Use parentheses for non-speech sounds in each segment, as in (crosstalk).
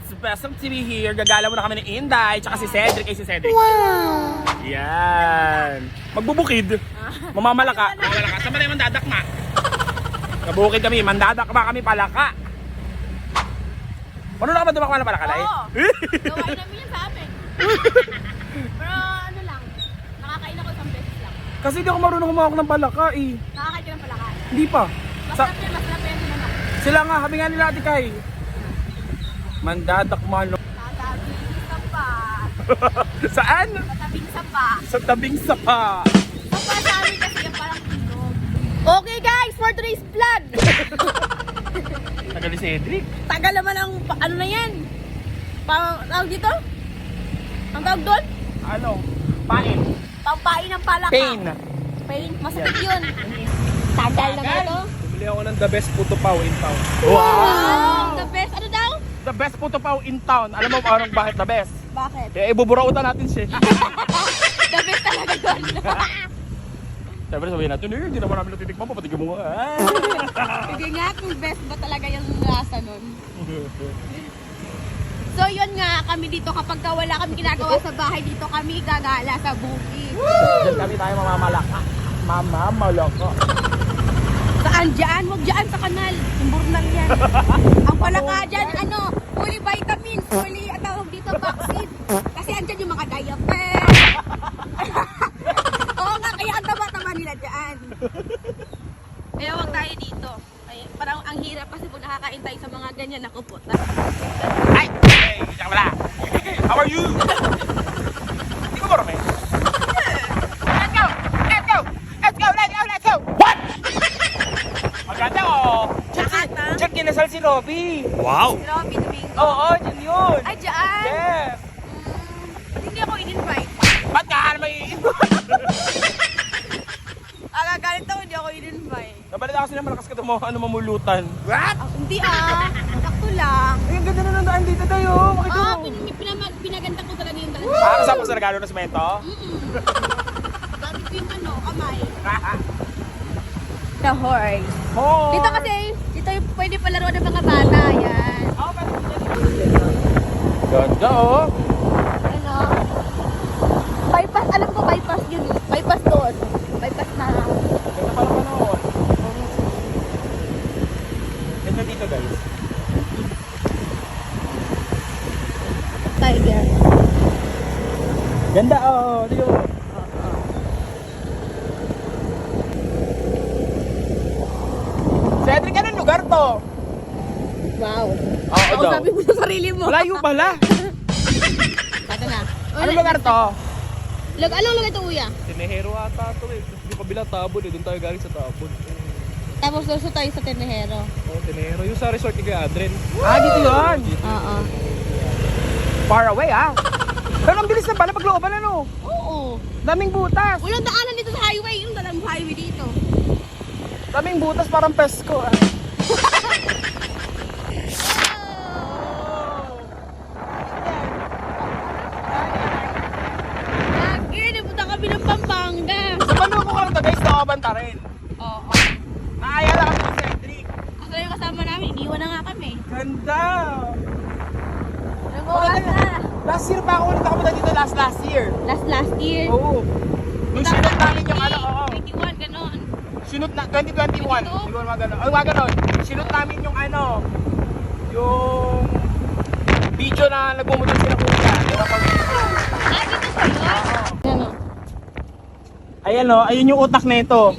It's Besang TV here. Gagala mo na kami ni Inday, tsaka si Cedric. Ay, si Cedric. Wow! Yan. Magbubukid. Mamamalaka. (laughs) Mamamalaka. Saan ba tayo mandadakma? (laughs) Kabukid kami. Mandadakma kami palaka. Ano na ka ba dumakma na palaka, Lai? Oo. (laughs) Gawain namin yan sa amin. Pero ano lang, nakakain ako isang beses lang. Kasi di ako marunong humawak ng palaka eh. Nakakain ka ng palakan. Hindi pa. Sa, Masarap yan, masarap yan sila nga, habi nga nila ate Kai. Mandadakma no. Tatabing sa pa. Saan? Tatabing sa pa. Sa tabing sapa. Ang pa sa amin kasi yung parang tunog. Okay guys, for today's vlog. (laughs) Tagal ni Cedric. Tagal naman ang, pa- ano na yan? Pang, tawag dito? Ang tawag doon? Ano? Pain. Pampain ng palaka. Pain. Pain. Masakit yun. Tagal lang ito. Bumili ako ng the best puto pao in town. Wow! The best. Ano daw? The best puto pao in town. Alam mo kung anong bakit the best? Bakit? Kaya ibuburautan natin siya. (laughs) The best talaga doon. (laughs) Siyempre sabihin natin, eh, hindi naman namin natitikman pa, patigyan mo nga. Hindi (laughs) nga kung best ba talaga yung lasa nun. So yun nga, kami dito kapag ka wala kami ginagawa sa bahay, dito kami gagala sa bukid. Diyan kami tayo mamamalaka. Mamamalaka. Saan dyan? Huwag dyan sa kanal. Imburnal yan. (laughs) Ang palaka dyan, ano, fully vitamins, fully, at tawag dito, vaccine. Kasi andyan yung mga diaper. (laughs) Oo nga, kaya ang taba-taba nila dyan. Kaya huwag tayo dito. Ay, parang ang hirap kasi kung nakakain tayo sa mga ganyan, naku po. Robby. Wow! Robby Domingo. Oo, dyan yun. Ay, dyan? Yes. Mm, hindi ako in-invite. Ba't ka may (laughs) Agagalit ako, hindi ako in-invite. Nabalita kasi na malakas ka tumo, ano mamulutan. What? Ah, hindi ah. Sakto lang. Ay, ang ganda na ng daan dito tayo. Makita Ah, mo. pin pinamag pinaganda ko talaga yung dala. Ah, kasama sa regalo ng semento? Gamit ko yung ano, kamay. (laughs) The horse. Oh. Dito kasi, dito yung pwede palaro ng mga bata. Yan. Ganda oh. Ano? Bypass, alam ko bypass yun. Bypass doon. Bypass na. Ganda pala panahon. Ganda dito guys. Tiger. Ganda oh. Dito mo. Cedric, anong lugar to? Wow. Oo Ako sabi mo sa sarili mo. Malayo pala. (laughs) Ito na. Anong lugar to? Lag, anong lugar ito, Uya? Tinehero ata to eh. Hindi pa bilang tabon eh. Doon tayo galing sa tabon. Tapos doon tayo sa Tenehero. Oo, Tinehero. Yung sa resort ni Kuya Adren. Ah, dito yun. Oo. Far away ah. Pero ang bilis na pala paglooban ano. Oo. Daming butas. Walang daanan dito sa highway. Yung dalang highway dito. Daming butas parang pesko. ah. (laughs) Lagi, napunta kami ng Pampanga. Sa palubo nakabanta rin. Oo. Naayala kami ni Cedric. Ako yung kasama namin, iniwan na nga kami. Ganda. Nag-uwas na. Last year pa ako ulit nakapunta dito last last year. Last last year. Oo. Nung sinot namin yung ano, oo. 21, ganon. Sinot na, 2021. Ito? Siguro mga ganon. Oh, mga ganon. Sinot namin yung ano, yung video na nagmumutot sila kuya. Di ba pag... Ah, dito sa'yo? Ano? Ayan o, ayun yung utak na ito.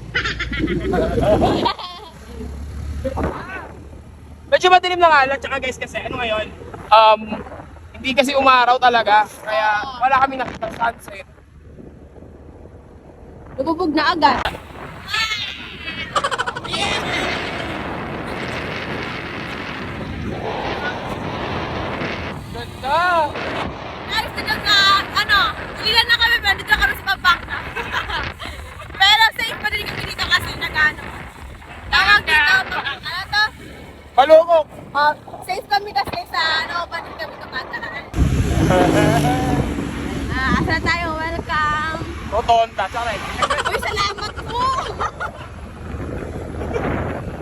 Medyo madilim na nga lang, tsaka guys kasi ano ngayon, um, hindi kasi umaraw talaga, kaya wala kami nakita sunset. Lububog na agad. Ganda! Guys, dito sa, ano, ilan na kami, pero dito kami na tayo. Welcome! Rotonda, saray. Uy, salamat po!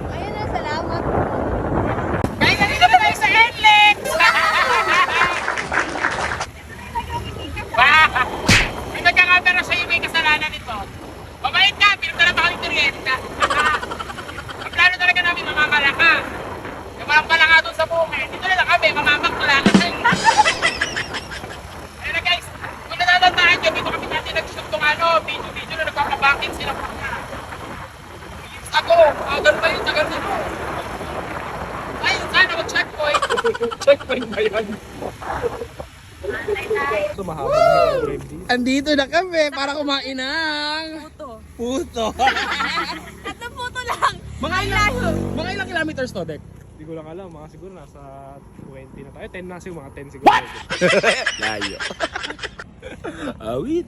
Ayun na, salamat po. Guys, nandito na tayo sa Enlex! May nagkakamera sa'yo, may kasalanan ito. Mabait ka, pinagdala pa kami kuryenta. Ang plano talaga namin, mamamala ka. Yung mga pala nga doon sa bukid, eh. dito na lang kami, mamamakla ka sa'yo. Checkpoint ba yan? So mahaba na. Andito na kami para kumain ng Puto. puto. (laughs) Tatlong puto lang. mga ilang, mga ilang kilometers to, Dek? Hindi ko lang alam, mga siguro nasa 20 na tayo. 10 na siguro, mga 10 siguro. What? (laughs) Layo. (laughs) Awit.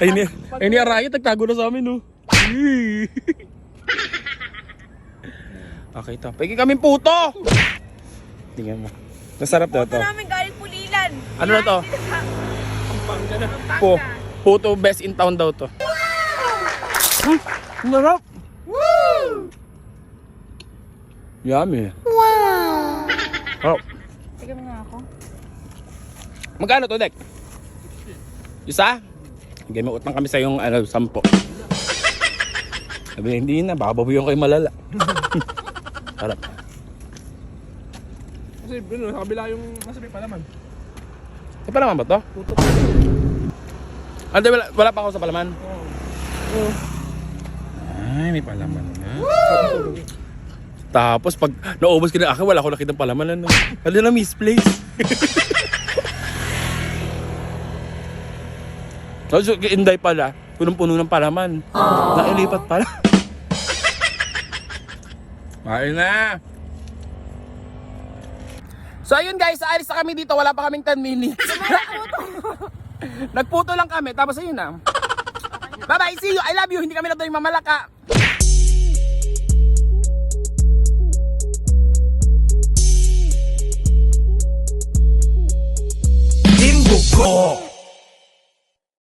ay ni, ay ni Arayat, nagtago na sa amin, no. okay to. Pagi kami puto. Tingnan mo. Masarap daw to. namin galing pulilan. Ano na to? Po. Puto best in town daw to. Hmm, ang sarap. Yummy. Wow. Oh, Tignan mo nga ako. magkano to, Dek? Isa? Bigay mo utang kami sa yung ano, sampo. Sabi, hindi na, baka babuyan ko yung malala. (laughs) Sarap. Kasi ano, sa kabila yung nasa may palaman. Sa palaman ba to? Puto. Ah, di, wala, wala pa ako sa palaman. Oo. Ay, may palaman na. Tapos pag naubos ka na akin, wala ko nakita ng palaman. Ano? Ano na misplace? (laughs) Tapos yung Inday pala, punong-puno ng palaman. Nailipat pala. (laughs) Kain na. So ayun guys, aalis na kami dito. Wala pa kaming 10 minutes. (laughs) Nagputo lang kami, tapos ayun na. Bye-bye, see you. I love you. Hindi kami na doon mamalaka. Timbuk ko